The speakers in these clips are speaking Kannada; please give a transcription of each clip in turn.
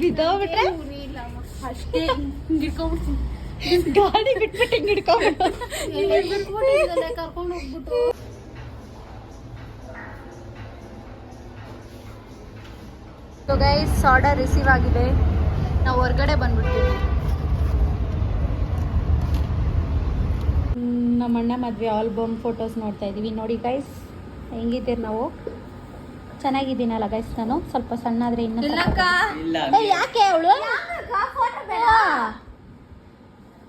ಬಿದ್ದೋಗ್ಬಿಟ್ರೆ? ಅಷ್ಟೇ ಹಿಡ್ಕೊಂಡ್ಬಿಡ್ತೀನಿ ಗಾಡಿ ಬಿಟ್ಬಿಟ್ಟು ಹಿಂಗ್ ಹಿಡ್ಕೊಂಡ್ಬಿಟ್ಟು ಕರ್ಕೊಂಡು ಹೋಗ್ಬಿಟ್ಟು ಗೈಸ್ ಆರ್ಡರ್ ರಿಸೀವ್ ಆಗಿದೆ. ನಾವು ಹೊರಗಡೆ ಬಂದ್ಬಿಡ್ತೀವಿ. ನಮ್ಮ ಅಣ್ಣ ಮದುವೆ ಆಲ್ಬಮ್ ಫೋಟೋಸ್ ನೋಡ್ತಾ ಇದ್ದೀವಿ ನೋಡಿ ಗೈಸ್ ಹೆಂಗಿದ್ದೀರಿ ನಾವು? ಚೆನ್ನಾಗಿದ್ದೀನಲ್ಲ ಗೈಸ್ ನಾನು ಸ್ವಲ್ಪ ಸಣ್ಣ ಆದ್ರೆ ಇನ್ನು ಯಾಕೆ ಅವಳು?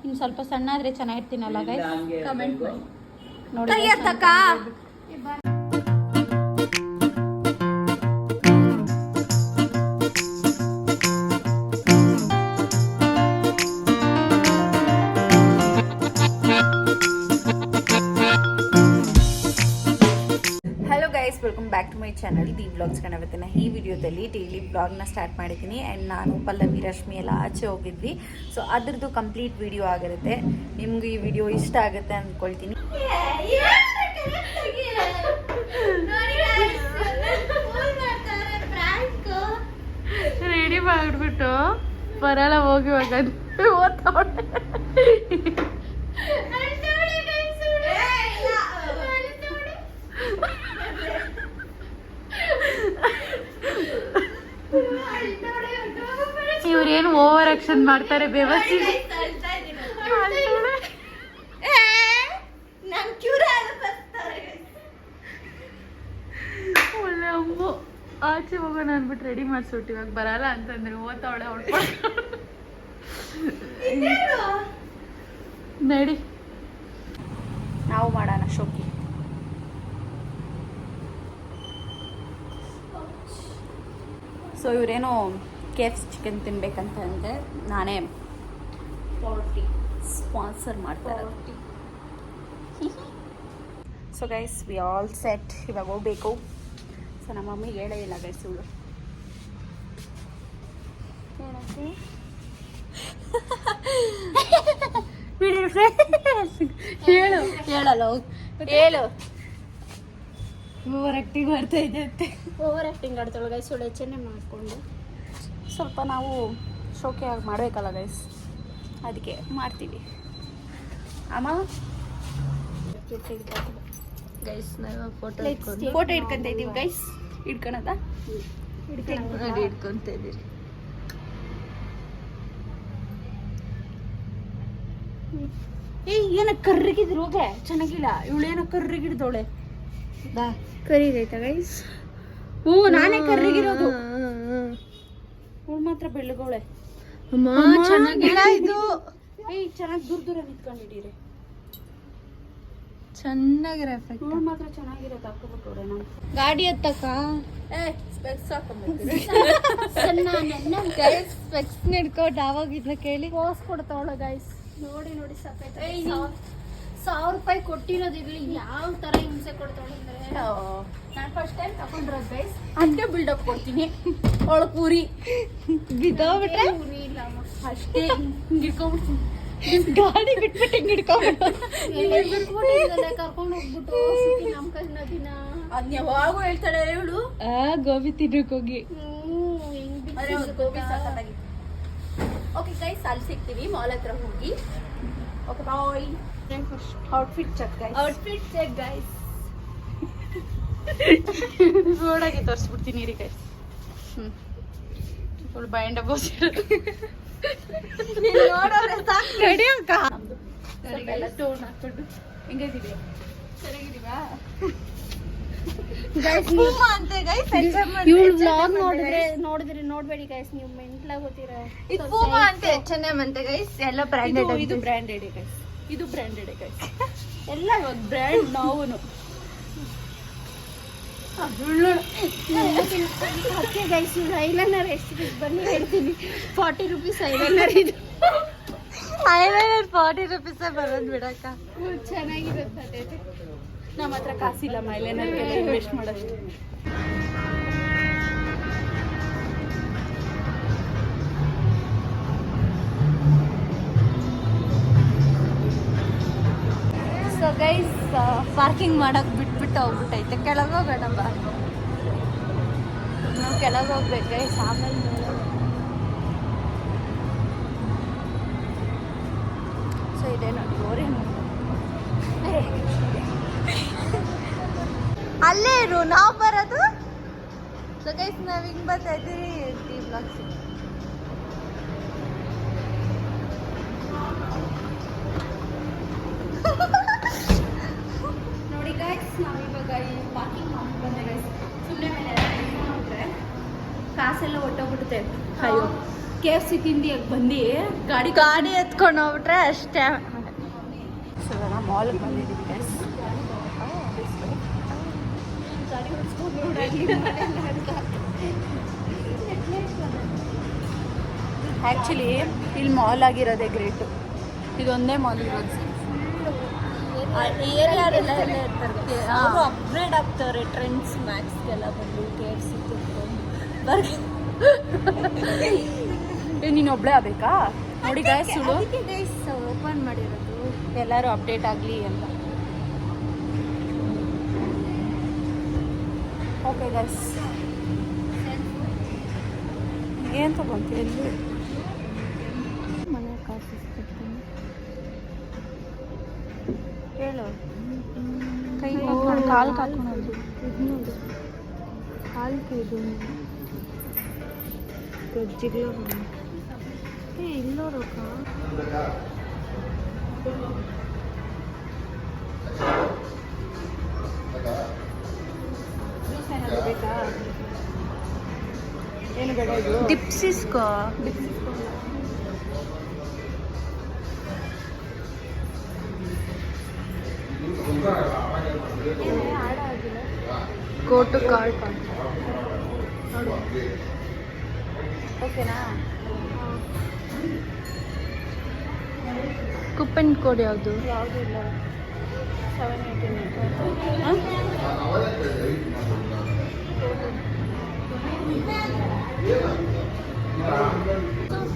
ಇನ್ನು ಸ್ವಲ್ಪ ಸಣ್ಣ ಆದ್ರೆ ಚೆನ್ನಾಗಿರ್ತೀನಲ್ಲ ಗೈಸ್ ಕಮೆಂಟ್ ಮಾಡಿ. ನೋಡಿ guys welcome back to my channel the blogs ಕಣವತ್ತಿನ ಈ ವಿಡಿಯೋದಲ್ಲಿ ಡೈಲಿ ಬ್ಲಾಗ್ನ ಸ್ಟಾರ್ಟ್ ಮಾಡಿದ್ದೀನಿ. ಆ್ಯಂಡ್ ನಾನು ಪಲ್ಲವಿ, ರಶ್ಮಿ ಎಲ್ಲ ಆಚೆ ಹೋಗಿದ್ವಿ. ಸೊ ಅದ್ರದ್ದು ಕಂಪ್ಲೀಟ್ ವಿಡಿಯೋ ಆಗಿರುತ್ತೆ. ನಿಮ್ಗೆ ಈ ವಿಡಿಯೋ ಇಷ್ಟ ಆಗುತ್ತೆ ಅಂದ್ಕೊಳ್ತೀನಿ ರೆಡಿ ಮಾಡಿಬಿಟ್ಟು ಬರಲ್ಲ ಹೋಗಿ ಇವಾಗ. ಇವ್ರೇನು ಓವರ್ ಆಕ್ಷನ್ ಮಾಡ್ತಾರೆ ಬೇವಸ್ಸಿ ಒಳ್ಳೆ ಅಮ್ಮು ಆಚೆ ಹೋಗೋಣ ಅಂದ್ಬಿಟ್ಟು ರೆಡಿ ಮಾಡಿಸ್ಬಿಟ್ಟು ಇವಾಗ ಬರಲ್ಲ ಅಂತಂದ್ರೆ ಓದ್ತಾವಳೆ ಹೊಡ್ಕೊಂಡು ನಡಿ. ನಾವು ಮಾಡೋಣ ಶೋಕಿ. ಸೊ ಇವರೇನೋ ಕೆ ಎಫ್ ಚಿಕನ್ ತಿನ್ಬೇಕಂತ ಅಂದರೆ ನಾನೇ ಸ್ಪಾನ್ಸರ್ ಮಾಡ್ತಾರೆ so guys we all set ಇವಾಗ ಹೋಗ್ಬೇಕು. ಸೊ ನಮ್ಮ ಮಮ್ಮಿಗೆ ಹೇಳೇ ಇಲ್ಲ ಗೈಸ್ ಇವಳು ಹೇಳು. ಹೇಳಲ್ಲ. ಹೇಳು. ಓವರ್ ಆಕ್ಟಿಂಗ್ ಮಾಡ್ತಾ ಇದೆ ಓವರ್ ಆಕ್ಟಿಂಗ್ ಆಡ್ತಾಳೆ ಗೈಸ್ ಇವಳು ಎಚ್ಚನೆ ಮಾಡ್ಕೊಂಡು. ಸ್ವಲ್ಪ ನಾವು ಶೋಕಿಯಾಗಿ ಮಾಡಬೇಕಲ್ಲ ಗೈಸ್ ಅದಕ್ಕೆ ಮಾಡ್ತೀವಿ. ಅಮ್ಮ? ಗೈಸ್ ನಾವು ಫೋಟೋ ಫೋಟೋ ಇಟ್ಕೊಂತ ಇದೀವಿ ಗೈಸ್ ಇಟ್ಕೊಳದ ಏಯ್ ಏನ ಕರ್ರಿಗಿದ್ರು ಹೋಗೆ. ಚೆನ್ನಾಗಿಲ್ಲ. ಇವಳು ಕರ್ರಿಗಿಡ್ದೋಳೆ ಕರ್ರಿಗಿಡ್ದವಳೆ. ಬಾ. ಕರಿಗೈತಾ ಗೈಸ್ ಹ್ಞೂ ನಾನೇ ಕರ್ರಿಗಿರೋದು. ಇವಳು ಮಾತ್ರ ಬೆಳ್ಳಗೋಳೆ ಅಮ್ಮ ಚೆನ್ನಾಗಿಲ್ಲ ಇದು. ಏಯ್ ಚೆನ್ನಾಗಿ ದೂರ ದೂರ ನಿಂತ್ಕೊಂಡಿದ್ದೀರಿ. ಚೆನ್ನಾಗಿರೋ ಎಫೆಕ್ಟ್ ಇವಳು ಮಾತ್ರ ಚೆನ್ನಾಗಿರೋದು ಹಾಕೋಬಿಟ್ಟವಳೆ ನಾನು ಗಾಡಿ ಹತ್ತಕ್ಕ ಏ ಸ್ಪೆಕ್ಸ್ ಹಾಕೊಂಡ್ಬರ್ತೀನಿ ಸಣ್ಣ ನನ್ನ ಗೈಸ್ ಸ್ಪೆಕ್ಸ್ ಹಿಡ್ಕೊಂಡು ಆವಾಗ ಇದನ್ನ ಕೇಳಿ ಪೋಸ್ ಕೊಡ್ತಾವಳ ಗೈಸ್ ನೋಡಿ ನೋಡಿ ಸಾಕೈತೆ ಸಾವಿರ ರೂಪಾಯಿ ಕೊಟ್ಟಿರೋದಿರ್ಲಿ ಯಾವ ತರ ಹಿಂಸೆ ಕೊಡ್ತಾಳೆ ಅಂದ್ರೆ? ನಾನು ಫಸ್ಟ್ ಟೈಮ್ ತಗೊಂಡಿರೋದು ಗೈಸ್ ಅದಕ್ಕೆ ಬಿಲ್ಡಪ್ ಕೊಡ್ತೀನಿ. ಅವಳು ಪೂರಿ ಬಿದ್ದೋಗ್ಬಿಟ್ರೆ? ಇಲ್ಲ ಅಮ್ಮ. ಅಷ್ಟೇ ಹಿಡ್ಕೊಂಡ್ಬಿಡ್ತೀನಿ. ಗಾಡಿ ಬಿಟ್ಬಿಟ್ಟು ಹಿಂಗ್ ಹಿಡ್ಕೊಂಡ್ಬಿಟ್ಟು. ಕರ್ಕೊಂಡು ಹೋಗ್ಬಿಟ್ಟು ನಮ್ಮ ಕೈ ದಿನ. ಅದ್ನ ಯಾವಾಗೂ ಹೇಳ್ತಾಳೆ ಇವಳು ಆ ಗೋಬಿ ತಿನ್ನಕ್ ಹೋಗಿ. ಗೋಬಿ ಓಕೆ ಕೈ ಅಲ್ಲಿ ಸಿಗ್ತೀವಿ. ಮಾಲ್ ಹತ್ರ ಹೋಗಿ. Okay bye outfit check guys outfit check guys ನೋಡಾಗಿ ತೋರಿಸ್ಬಿಡ್ತೀನಿ ರೀ ಗೈಸ್ ಹ್ಞೂ ಅಬೋಸ್ ನೋಡೋದ್ರೆ ಸಾಕು. ರೆಡಿ ಅಕ್ಕ? ಎಲ್ಲ ಸ್ಟೋನ್ ಹಾಕೊಂಡು ಹೆಂಗಿದೀವಿ ಸರಿಯಾಗಿದೀವಾ ಇವಳು ನೋಡಿದ್ರೆ ನೋಡಿದ್ರೆ ನೋಡ್ಬೇಡಿ ಗೈಸ್ ನೀವು ಮೆಂಟ್ಲಾಗೋತೀರ ಇದು ಪೂಮಾ ಅಂತೆ H&M ಅಂತೆ ಗೈಸ್ ಎಲ್ಲ ಬ್ರ್ಯಾಂಡೆಡ್ ಇದು ಇದು ಬ್ರ್ಯಾಂಡೆಡ್ ಗೈಸ್ ಇದು ಬ್ರ್ಯಾಂಡೆಡ್ ಗೈಸ್ ಎಲ್ಲ ಒಂದು ಬ್ರ್ಯಾಂಡ್ ನಾವು ಓಕೆ ಗೈಸ್ ಇವ್ರು ಐಲೈನರ್ ಎಷ್ಟು ಬನ್ನಿ ಹೇಳ್ತೀನಿ. ಫಾರ್ಟಿ ರುಪೀಸ್ ಐಲೈನರ್ ಇದು. ಐಲೈನರ್ ಫಾರ್ಟಿ ರುಪೀಸೇ ಬರೋದು ಬಿಡಕ್ಕ. ಚೆನ್ನಾಗಿರುತ್ತೆ ನಮ್ಮ ಹತ್ರ ಕಾಸಿಲ್ಲ ಮೈಲೇನರ್ಗೆಲ್ಲ ಇನ್ವೆಸ್ಟ್ ಮಾಡೋಷ್ಟು. ಪಾರ್ಕಿಂಗ್ ಮಾಡಕ್ ಬಿಟ್ಬಿಟ್ಟು ಹೋಗ್ಬಿಟ್ಟೈತೆ. ಕೆಳಗೋಗೋಣ ಬಾ ನಾವು ಕೆಳಗೆ ಹೋಗ್ಬೇಕು ಆಮೇಲೆ ಸೊ ಇದೆ ನೋಡಿ, ಗೋರಿ ಅಲ್ಲೇ ಇರು, ನಾವು ಬರೋದು? ಸೊ ಗೈಸ್ ನಾವು ಹಿಂಗೆ ಬರ್ತಾ ಇದ್ದೀವಿ ಟಿ ಕೆ ಎಫ್ ಸಿ ತಿಂಡಿ ಬಂದು ಗಾಡಿ ಗಾಡಿ ಎತ್ಕೊಂಡು ಹೋಗ್ಬಿಟ್ರೆ ಅಷ್ಟೇ. ಸೊ ಇವಾಗ ಮಾಲ್ಗೆ ಬಂದಿದ್ದೀನಿ ಆ್ಯಕ್ಚುಲಿ ಇಲ್ಲಿ ಮಾಲ್ ಆಗಿರೋದೇ ಗ್ರೇಟು ಇದೊಂದೇ ಮಾಲ್ ಇರೋದು. ಅವರು ಅಪ್ಗ್ರೇಡ್ ಆಗ್ತಾರೆ ಟ್ರೆಂಡ್ಸ್ ಮ್ಯಾಕ್ಸ್ಗೆಲ್ಲ ಬಂದು ಕೆ ಎಫ್ ಸಿ ನೀನು ಒಬ್ಳೆ ಆಗ್ಬೇಕಾ? ನೋಡಿ ಗಾಯಸ್ ಸುಳು ಓಪನ್ ಮಾಡಿರೋದು. ಎಲ್ಲರೂ ಅಪ್ಡೇಟ್ ಆಗಲಿ ಅಂತ. ಓಕೆ ಗೈಸ್ ಏನು ತಗೊಂತೀವಿ ಎಲ್ಲಿ ಮನೆ ಕಾಸು. ಹೇಳು. ಕೈ ಕಾಲು ಕಾಲು ಕಾಲ್. ಇದು ಜಿಗ್ಲೋ ಏ ಇಲ್ಲೋರಕ್ಕ ಬೇಕಾ ಏನು ಬೇಡ ಇದು ಡಿಪ್ಸ್ ಇಸ್ಕೋ ಗೋ ಟು ಕಾರ್ಟ್ ಓಕೆನಾ ಕೂಪನ್ ಕೋಡ್ ಯಾವುದು? ಯಾವುದೂ ಇಲ್ಲ ಸೆವೆನ್ ಏಯ್ಟೀನ್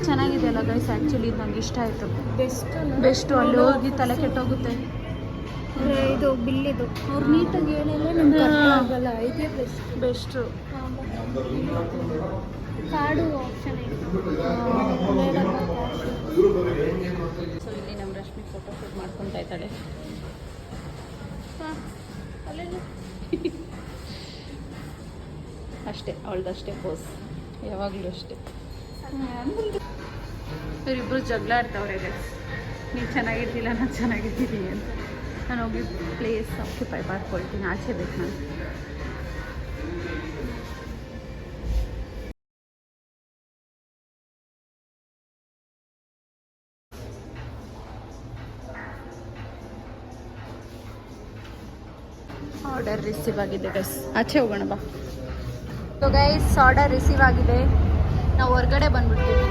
ಚೆನ್ನಾಗಿದೆ ಅಲ್ಲ ಗೈಸ್ ಆ್ಯಕ್ಚುಲಿ ನಂಗೆ ಇಷ್ಟ ಆಯಿತು. ಬೆಸ್ಟ್ ಬೆಸ್ಟು ಅಲ್ಲಿ ಹೋಗಿ ತಲೆ ಕೆಟ್ಟೋಗುತ್ತೆ. ಇದು ಬಿಲ್ಲಿದು. ಅವ್ರು ನೀಟಾಗಿ ಹೇಳಿಲ್ಲ ನಿಮ್ಗೆ ಇದೇ best. Best card option so ಇಲ್ಲಿ ನಮ್ಮ ರಶ್ಮಿ ಫೋಟೋ ಶೂಟ್ ಮಾಡ್ಕೊತಾ ಇದ್ದಾಳೆ. ಅಷ್ಟೇ ಅವಳದಷ್ಟೇ ಪೋಸ್ ಯಾವಾಗಲೂ ಅಷ್ಟೇ. ಇವರಿಬ್ಬರು ಜಗಳ ಆಡ್ತಾವ್ರೆ ನೀವು ನೀನು ಚೆನ್ನಾಗಿರ್ತಿಲ್ಲ ನಾನು ಚೆನ್ನಾಗಿರ್ತೀನಿ ಅಂತ. ನಾನು ಹೋಗಿ ಪ್ಲೇಸ್ ಆಕ್ಯುಪೈ ಮಾಡ್ಕೊಳ್ತೀನಿ ಆಚೆ ಬೇಕು ನಾನು. ಆರ್ಡರ್ ರಿಸೀವ್ ಆಗಿದೆ ಗೈಸ್ ಆಚೆ ಹೋಗೋಣ ಬಾ. ಸೊ ಗೈಸ್ ಆರ್ಡರ್ ರಿಸೀವ್ ಆಗಿದೆ. ನಾವು ಹೊರಗಡೆ ಬಂದ್ಬಿಡ್ತೀವಿ.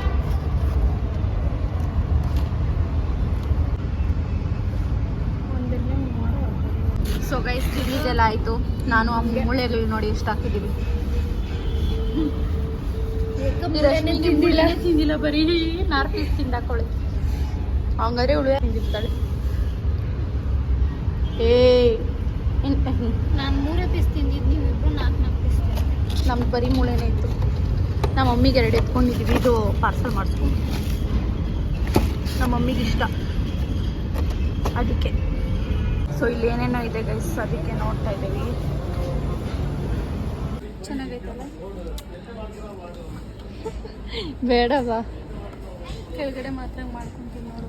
ಸೊ ಗೈಸ್ ತಿಂಡಿದೆಲ್ಲ ಆಯಿತು. ನಾನು ಆ ಮೂಳೆಗಳು ನೋಡಿ ಎಷ್ಟು ಹಾಕಿದ್ದೀವಿ ತಿಂದಿಲ್ಲ. ಬರೀ. ನಾರ್ ಪೀಸ್ ತಿಂದಾಕೊಳ್ಳಿ ಹಂಗಾರೆ ಉಳಿಯ ತಿಂದಿರ್ತಾಳೆ. ಏ ನಾನು ಮೂರೇ ಪೀಸ್ ತಿಂದಿದ್ದು ನೀವು ಇಬ್ರು ನಾಲ್ಕು ನಾಲ್ಕು ಪೀಸ್ ನಮ್ಗೆ ಬರೀ ಮೂಳೆನೇ ಇತ್ತು. ನಮ್ಮ ಮಮ್ಮಿಗೆ ಎರಡು ಎತ್ಕೊಂಡಿದ್ದೀವಿ ಇದು ಪಾರ್ಸಲ್ ಮಾಡಿಸ್ಕೊಂಡು ನಮ್ಮ ಮಮ್ಮಿಗೆ ಇಷ್ಟ. ಅದಕ್ಕೆ. ಸೊ ಇಲ್ಲಿ ಏನೇನೋ ಇದೆ ಗೈಸ್ ಅದಕ್ಕೆ ನೋಡ್ತಾ ಇದ್ದೀವಿ. ಚೆನ್ನಾಗೈತಲ್ಲ? ಬೇಡ ಬಾ ಕೆಳಗಡೆ ಮಾತ್ರ ಮಾಡ್ಕೊಂತೀನಿ ನೋಡು.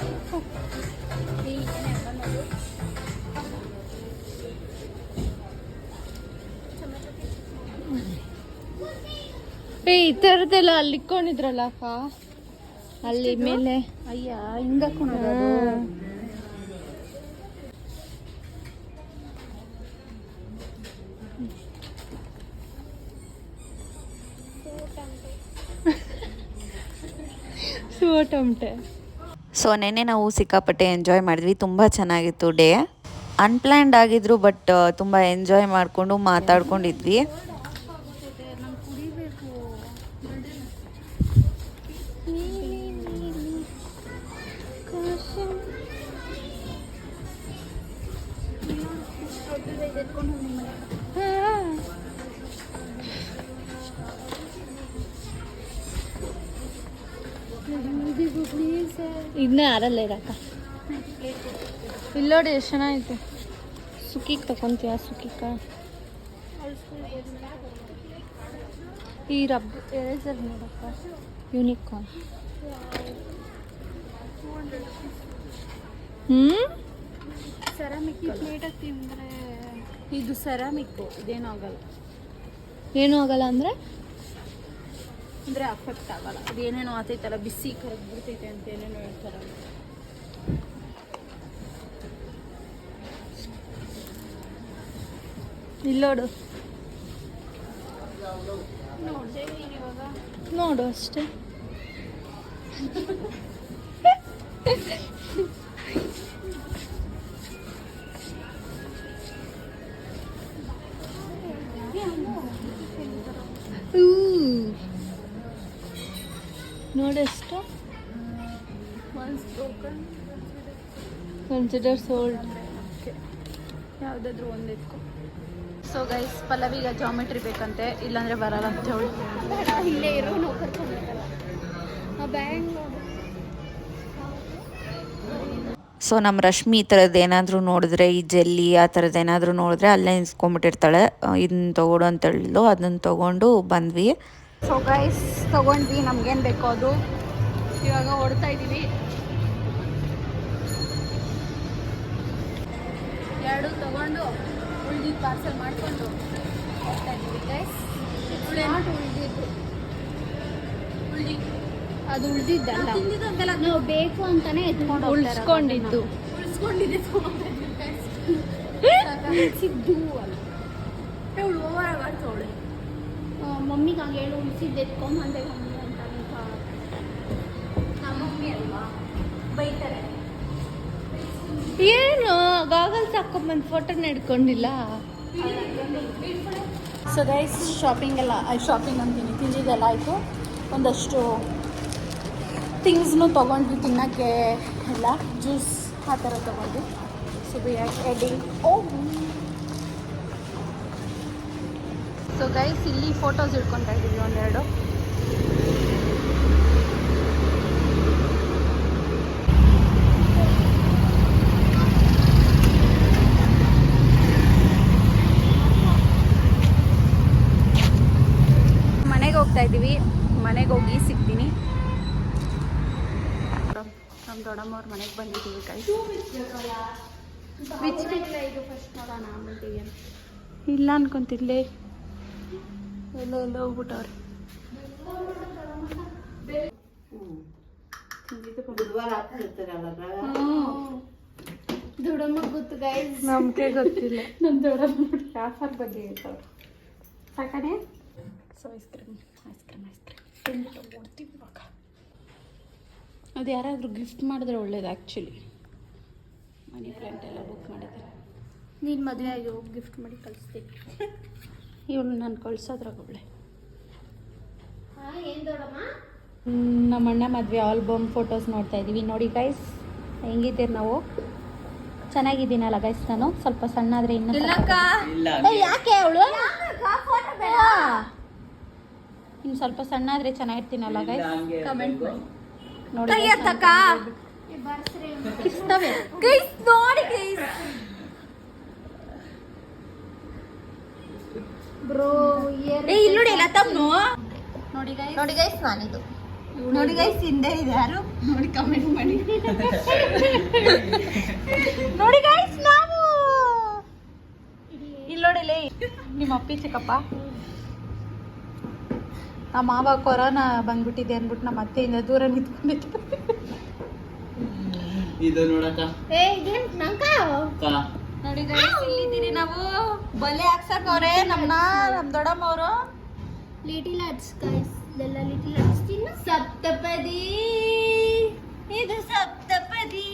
ಏ ಈ ಥರದ್ದೆಲ್ಲ ಅಲ್ಲಿ ಇಕ್ಕೊಂಡಿದ್ರಲ್ಲ ಅಕ್ಕ? ಅಲ್ಲಿ ಮೇಲೆ. ಅಯ್ಯ ಹಿಂಗ ಸೋ ಸೊ ನೆನ್ನೆ ನಾವು ಸಿಕ್ಕಾಪಟ್ಟೆ ಎಂಜಾಯ್ ಮಾಡಿದ್ವಿ. ತುಂಬ ಚೆನ್ನಾಗಿತ್ತು ಡೇ. ಅನ್ಪ್ಲ್ಯಾನ್ಡ್ ಆಗಿದ್ರು ಬಟ್ ತುಂಬ ಎಂಜಾಯ್ ಮಾಡಿಕೊಂಡು ಮಾತಾಡ್ಕೊಂಡಿದ್ವಿ. ಇದನ್ನೇ ಯಾರಲ್ಲ ಇರಕ್ಕ? ಇಲ್ಲೋಡಿ ಎಷ್ಟು ಚೆನ್ನಾಗೈತೆ ಸುಕ್ಕಿಗೆ ತಗೊಂತೀಯ ಸುಕ್ಕಿಕ್ಕ ಈ ರಬ್ ಎರೇಸರ್ ನೋಡಪ್ಪ. ಯೂನಿಕಾರ್ನ್ ಹ್ಞೂ ಸೆರಾಮಿಕ್ ಪ್ಲೇಟಾಗಿ ತಿಂದರೆ ಇದು ಸೆರಾಮಿಕ್ಕು ಇದೇನು ಆಗಲ್ಲ. ಏನೂ ಆಗಲ್ಲ ಅಂದರೆ? ಅಂದರೆ ಅಫೆಕ್ಟ್ ಆಗಲ್ಲ ಅದೇನೇನೋ ಆತೈತಲ್ಲ ಬಿಸಿ ಕರಗ್ ಬಿಡ್ತೈತೆ ಅಂತ ಏನೇನೋ ಹೇಳ್ತಾರಲ್ಲ ಇಲ್ಲೋಡು ನೋಡು ಅಷ್ಟೇ ಕನ್ಸಿಡರ್ ಸೋಲ್ಡ್ ಯಾವುದಾದ್ರೂ ಒಂದು ಇಟ್ಕೊ. ಸೊ ಗೈಸ್ ಪಲ್ಲವಿಗ ಜಾಮೆಟ್ರಿ ಬೇಕಂತೆ ಇಲ್ಲಾಂದ್ರೆ ಬರಲ್ಲ ಅಂತ ಹೇಳಿ. ಇಲ್ಲೇ ಇರೋ ನಾವು ಕರ್ಕೊಂಡು ಬ್ಯಾಂಗ್ ಸೊ ನಮ್ಮ ರಶ್ಮಿ ಈ ಥರದ್ದು ಏನಾದರೂ ನೋಡಿದ್ರೆ ಈ ಜೆಲ್ಲಿ ಆ ಥರದ್ದು ಏನಾದರೂ ನೋಡಿದ್ರೆ ಅಲ್ಲೇ ನಿಂತ್ಕೊಂಡ್ಬಿಟ್ಟಿರ್ತಾಳೆ. ಇದನ್ನ ತಗೊಡು ಅಂತ ಹೇಳಿದ್ಲು ಅದನ್ನ ತಗೊಂಡು ಬಂದ್ವಿ. ಸೊ ಗೈಸ್ ತಗೊಂಡ್ವಿ ನಮ್ಗೇನು ಬೇಕೋ ಅದು. ಇವಾಗ ಹೊಡ್ತಾ ಇದ್ದೀವಿ ಎರಡು ತಗೊಂಡು ಉಳ್ದಿದ್ದು ಪಾರ್ಸಲ್ ಮಾಡಿಕೊಂಡು ಹೋಗ್ತಾ ಇದ್ದೀವಿ ಗೈಸ್ ಉಳ್ದಿದ್ದು. ಉಳ್ದಿದ್ದು. ಅದು ಉಳ್ದಿದ್ದಲ್ಲ. ನಾವು ಬೇಕು ಅಂತಾನೆ ಎತ್ಕೊಂಡು ಉಳಿಸ್ಕೊಂಡಿದ್ದು. ಉಳಿಸ್ಕೊಂಡಿದ್ದೆ ಓವರ್ ಮಮ್ಮಿಗೆ ಹಂಗೆ ಹೇಳು ಉಳಿಸಿದ್ದು ಎತ್ಕೊಂಬಂದೆ ಮಮ್ಮಿ ಅಂತ. ನಮ್ಮ ಮಮ್ಮಿ ಅಲ್ವಾ? ಬೈತಾರೆ. ಏನು? ಗಾಗಲ್ಸ್ ಹಾಕೊಂಬಂದು ಫೋಟೋ ಹಿಡ್ಕೊಂಡಿಲ್ಲ ಸೊ ಗೈಸ್ ಶಾಪಿಂಗ್ ಎಲ್ಲ ಶಾಪಿಂಗ್ ಅಂತೀನಿ. ತಿಂದಿದ್ದೆಲ್ಲ ಆಯಿತು. ಒಂದಷ್ಟು ಥಿಂಗ್ಸ್ನು ತೊಗೊಂಡ್ವಿ ತಿನ್ನೋಕ್ಕೆ ಎಲ್ಲ. ಜ್ಯೂಸ್ ಆ ಥರ ತೊಗೊಂಡ್ವಿ. ಸೊ ಬಿ ಎಡಿಂಗ್ ಓ ಸೊ ಗೈಸ್ ಇಲ್ಲಿ ಫೋಟೋಸ್ ಇಟ್ಕೊತಾ ಇದ್ದೀವಿ ಒಂದೆರಡು ಮನೆಗೆ ಹೋಗ್ತಾ ಇದ್ದೀವಿ ಮನೆಗೆ ಹೋಗಿ ಸಿಗ್ತೀನಿ. ನಮ್ಮ ದೊಡ್ಡಮ್ಮವ್ರ ಮನೆಗೆ ಬಂದಿದ್ದೀವಿ ಕೈ ಇದು ಫಸ್ಟ್ ನೋಡೋಣ ಆಮೇಲೆ ಇಲ್ಲ ಅನ್ಕೊಂತಿರ್ಲಿ ಎಲ್ಲ ಎಲ್ಲ ಹೋಗ್ಬಿಟ್ಟವ್ರೆ. ದೊಡ್ಡಮ್ಮ ಗೊತ್ತು ಗೈಸ್ ನಮ್ಗೆ ಗೊತ್ತಿಲ್ಲ. ನಮ್ಮ ದೊಡ್ಡಮ್ಮ ಆಫರ್ ಬಗ್ಗೆ ಹೇಳ್ತಾವ್ರೆ. ಸಾಕಣೆ? So ice cream ice cream ice cream ಇವಾಗ ಅದು ಯಾರಾದರೂ ಗಿಫ್ಟ್ ಮಾಡಿದ್ರೆ ಒಳ್ಳೇದು ಆ್ಯಕ್ಚುಲಿ ಮನಿ ಫ್ರೆಂಡ್ ಎಲ್ಲ ಬುಕ್ ಮಾಡಿದ್ದಾರೆ. ನೀನು ಮದುವೆ ಆಗಿ ಹೋಗಿ ಗಿಫ್ಟ್ ಮಾಡಿ ಕಳಿಸ್ತೀನಿ. ಇವಳು ನಾನು ಕಳ್ಸೋದ್ರಾಗ ಒಳ್ಳೆ ನಮ್ಮ ಅಣ್ಣ ಮದುವೆ ಆಲ್ಬಮ್ ಫೋಟೋಸ್ ನೋಡ್ತಾ ಇದ್ದೀವಿ ನೋಡಿ ಗೈಸ್ ಹೆಂಗಿದ್ದೀರಿ ನಾವು? ಚೆನ್ನಾಗಿದ್ದೀನಲ್ಲ ಗೈಸ್ ನಾನು? ಸ್ವಲ್ಪ ಸಣ್ಣ ಆದರೆ ಇನ್ನೂ ಯಾಕೆ ಅವಳು? ಇನ್ನು ಸ್ವಲ್ಪ ಸಣ್ಣ ಆದರೆ ಚೆನ್ನಾಗಿರ್ತೀನಲ್ಲ ಗೈಸ್ ಕಮೆಂಟ್ ಮಾಡಿ. ನೋಡಿ ಕಿಸ್ತವೆ ನೋಡಿ ಗೈಸ್ ಬ್ರೋ ಏ ಇಲ್ಲಿ ನೋಡಿ ಲತಮ್ನು ನೋಡಿ ಗೈಸ್ ನೋಡಿ ಗೈಸ್ ನಾನಿದು. ನೋಡಿ ಗೈಸ್ ಹಿಂದೆ ಇದೆ ಯಾರು? ನೋಡಿ ಕಮೆಂಟ್ ಮಾಡಿ. ನೋಡಿ ಗೈಸ್ ನಾವು. ಇಲ್ಲಿ ನೋಡಿಲೇ ನಿಮ್ಮ ಅಪ್ಪಿ ಚಿಕ್ಕಪ್ಪ. ನಮ್ಮ ಮಾವ ಕೊರೋನಾ ಬಂದ್ಬಿಟ್ಟಿದೆ ಅಂದ್ಬಿಟ್ಟು ನಮ್ಮ ಅತ್ತೆಯಿಂದ ದೂರ ನಿಂತ್ಕೊಂಡಿತ್ತು ಇದು ನೋಡಕ್ಕ. ಏ ಇದೇನ್ ನಂಕ? ನೋಡಿ ಇಲ್ಲಿದ್ದೀರಿ ನಾವು. ಬಲೆ ಹಾಕ್ಸಕ್ಕವ್ರೆ ನಮ್ಮನ್ನ ನಮ್ಮ ದೊಡ್ಡಮ್ಮ ಅವರು. ಲಿಟಿಲ್ ಅಟ್ಸ್ ಗೈಸ್ ಇದೆಲ್ಲ ಲಿಟಿಲ್ ಹಟ್ಸ್ ತಿನ್ನು. ಸಪ್ತಪದಿ. ಇದು ಸಪ್ತಪದಿ.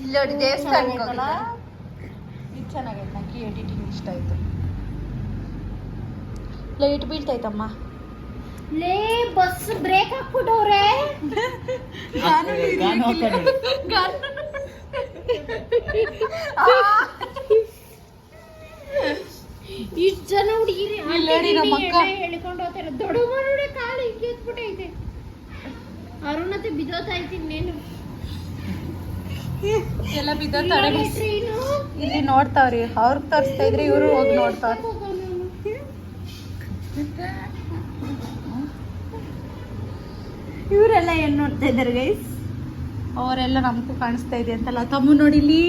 ಇಲ್ಲಿ ನೋಡಿ ದೇವಸ್ಥಾನಕ್ಕೆ ಹೋಗಿದ್ದ. ಇದು ಚೆನ್ನಾಗೈತೆ. ನಂಗೆ ಎಡಿಟಿಂಗ್ ಇಷ್ಟ ಆಯಿತು. ಲೈಟ್ ಬೀಳ್ತೈತಮ್ಮ. ಲೇ ಬಸ್ ಬ್ರೇಕ್ ಹಾಕ್ಬಿಟ್ಟವ್ರೆ. ಇಷ್ಟು ಜನ ಹುಡುಗಿರಿ ಇಲ್ಲಿ ನೋಡಿ ನಮ್ಮ ಅಕ್ಕ. ಹೇಳ್ಕೊಂಡು ಹೋಗ್ತಾರೆ ದೊಡ್ಡ ನೋಡಿ ಕಾಲು ಹಿಂಗೆ ಎತ್ಬಿಟ್ಟೈತೆ. ಅರುಣತೆ ಇದ್ದೀನಿ ಇನ್ನೇನು ಎಲ್ಲ ಬಿದ್ದೋತಾರೆ ಟ್ರೈನು ಇಲ್ಲಿ ನೋಡ್ತಾವ್ರಿ. ಅವ್ರಿಗೆ ತೋರಿಸ್ತಾ ಇದ್ರೆ ಇವರು ಹೋಗಿ ನೋಡ್ತಾವ್ರಿ. ಇವರೆಲ್ಲ ಏನು ನೋಡ್ತಾ ಇದ್ದಾರೆ ಗೈಸ್ ಅವರೆಲ್ಲ ನಮಗೂ ಕಾಣಿಸ್ತಾ ಇದೆ ಅಂತಲ್ಲ. ತಮ್ಮ ನೋಡಿ ಇಲ್ಲಿ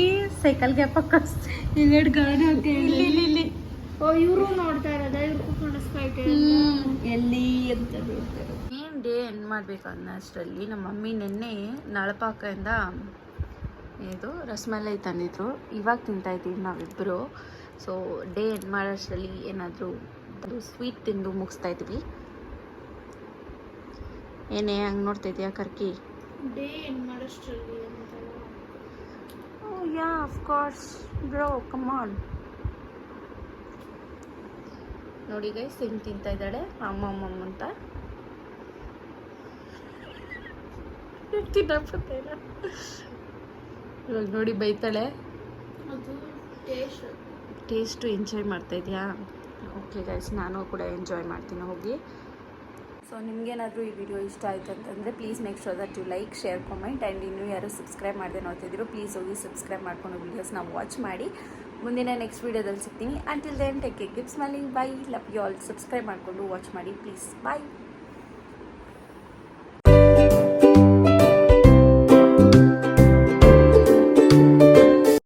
ಸೈಕಲ್ ಗ್ಯಾಪ್ ಕಾಣಿಸ್ತಾ ಇನ್ನೆರಡು ಗಾಡಿ ಹಾಕಿ ಇಲ್ಲಿ ಇಲ್ಲಿ ಇಲ್ಲಿ. ಓ ಇವರು ನೋಡ್ತಾ ಇರೋದ? ಇವ್ರಿಗೂ ಕಾಣಿಸ್ತಾ ಎಲ್ಲಿ ಅಂತ ನೋಡ್ತಾರೆ ಏನು ಡೇ ಎಂಡ್ ಮಾಡಬೇಕು ಅನ್ನೋಷ್ಟರಲ್ಲಿ ನಮ್ಮ ಮಮ್ಮಿ ನಿನ್ನೆ ನಳಪಾಕದಿಂದ ಇದು ರಸಮಲೈ ತಂದಿದ್ರು. ಇವಾಗ ತಿಂತಾ ಇದ್ದೀವಿ ನಾವಿಬ್ಬರು ಸೊ ಡೇ ಎಂಡ್ ಮಾಡೋಷ್ಟರಲ್ಲಿ ಏನಾದರೂ ಸ್ವೀಟ್ ತಿಂದು ಮುಗಿಸ್ತಾ ಇದ್ವಿ. ಏನೇ ಹಂಗೆ ನೋಡ್ತಾ ಇದೀಯಾ ಕರ್ಕಿ? ಡೇ ಏನ್ ಮಾಡೋಷ್ಟ್ರಲ್ಲಿ ಅಂತಲ್ಲ. Yeah of course bro come on ನೋಡಿ ಗೈಸ್ ಹಿಂಗೆ ತಿಂತಾ ಇದ್ದಾಳೆ? ಅಮ್ಮ ಅಮ್ಮಮ್ಮ ಅಂತ ತಿನ್ನಪ್ಪತ್ತೇನ ಇವಾಗ ನೋಡಿ ಬೈತಾಳೆ. ಟೇಸ್ಟು ಎಂಜಾಯ್ ಮಾಡ್ತಾ ಇದೆಯಾ? ಓಕೆ ಗೈಸ್ ನಾನು ಕೂಡ ಎಂಜಾಯ್ ಮಾಡ್ತೀನಿ ಹೋಗಿ. ಸೊ ನಿಮ್ಗೇನಾದರೂ ಈ ವಿಡಿಯೋ ಇಷ್ಟ ಆಯ್ತು ಅಂತಂದರೆ please make sure that you like share comment and ಇನ್ನೂ ಯಾರು ಸಬ್ಸ್ಕ್ರೈಬ್ ಮಾಡದೆ ನೋಡ್ತಿದ್ರು ಪ್ಲೀಸ್ ಹೋಗಿ ಸಬ್ಸ್ಕ್ರೈಬ್ ಮಾಡ್ಕೊಂಡು ವೀಡಿಯೋಸ್ನ ವಾಚ್ ಮಾಡಿ. ಮುಂದಿನ ನೆಕ್ಸ್ಟ್ ವೀಡಿಯೋದಲ್ಲಿ ಸಿಗ್ತೀನಿ. Until then take care keep smiling bye love you all subscribe ಮಾಡಿಕೊಂಡು ವಾಚ್ ಮಾಡಿ ಪ್ಲೀಸ್ ಬಾಯ್